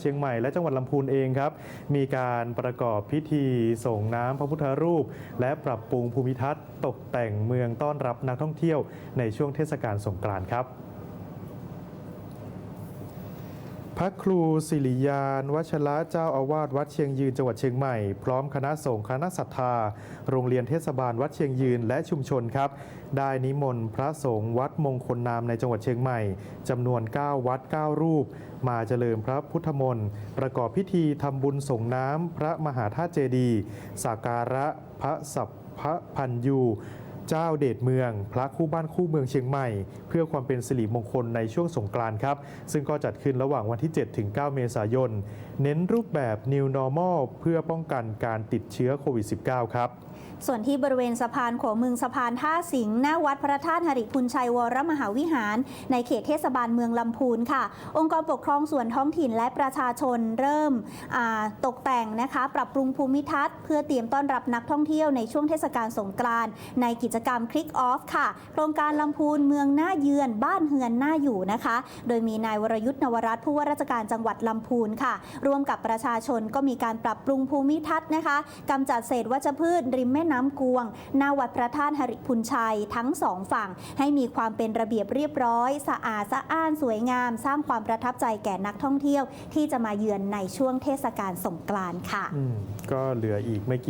เชียงใหม่และจังหวัดลำพูนเองครับ มีการประกอบพิธีส่งน้ำพระพุทธรูป และปรับปรุงภูมิทัศน์ ตกแต่งเมืองต้อนรับนักท่องเที่ยวในช่วงเทศกาลสงกรานต์ครับ พระครูศิริยานวัชระเจ้าอาวาสวัดเชียงยืนจังหวัดเชียงใหม่ พร้อมคณะสงฆ์คณะศรัทธา โรงเรียนเทศบาลวัดเชียงยืนและชุมชนครับ ได้นิมนต์พระสงฆ์วัดมงคลนามในจังหวัดเชียงใหม่จำนวน 9 วัด 9 รูป มาเจริญพระพุทธมนต์ประกอบพิธีทำบุญส่งน้ำพระมหาธาตุเจดีย์สักการะพระสัพพพันยู เจ้าเดชเมือง พระคู่บ้านคู่เมืองเชียงใหม่ เพื่อความเป็นสิริมงคลในช่วงสงกรานต์ครับ ซึ่งก็จัดขึ้นระหว่างวันที่ 7 ถึง 9 เมษายน เน้นรูปแบบ New Normal เพื่อป้องกันการติดเชื้อโควิด -19 ครับส่วนที่บริเวณสะพานขวงเมืองสะพานท่าสิงห์หน้าวัดพระธาตุหริพุนชัยวรมหาวิหาร ในเขตเทศบาลเมืองลำพูนค่ะ องค์กรปกครองส่วนท้องถิ่นและประชาชนเริ่มตกแต่งนะคะ ปรับปรุงภูมิทัศน์ เพื่อเตรียมต้อนรับนักท่องเที่ยวในช่วงเทศกาลสงกรานต์ในกิจกรรมคลิกออฟค่ะ โครงการลำพูนเมืองหน่าเยือน บ้านเฮือนหน่าอยู่นะคะ โดยมีนายวรยุทธ์นวรัตน์ผู้ว่าราชการจังหวัดลำพูนค่ะ ร่วมกับประชาชนก็มีการปรับปรุงภูมิทัศน์นะคะกำจัดเศษวัชพืช ริมแม่น้ำกวงหน้าวัดพระธาตุหริพุนชัยทั้งสองฝั่ง ให้มีความเป็นระเบียบเรียบร้อย สะอาดสะอ้านสวยงาม สร้างความประทับใจแก่นักท่องเที่ยว ที่จะมาเยือนในช่วงเทศกาลสงกรานต์ค่ะ อืมก็เหลืออีกไม่กี่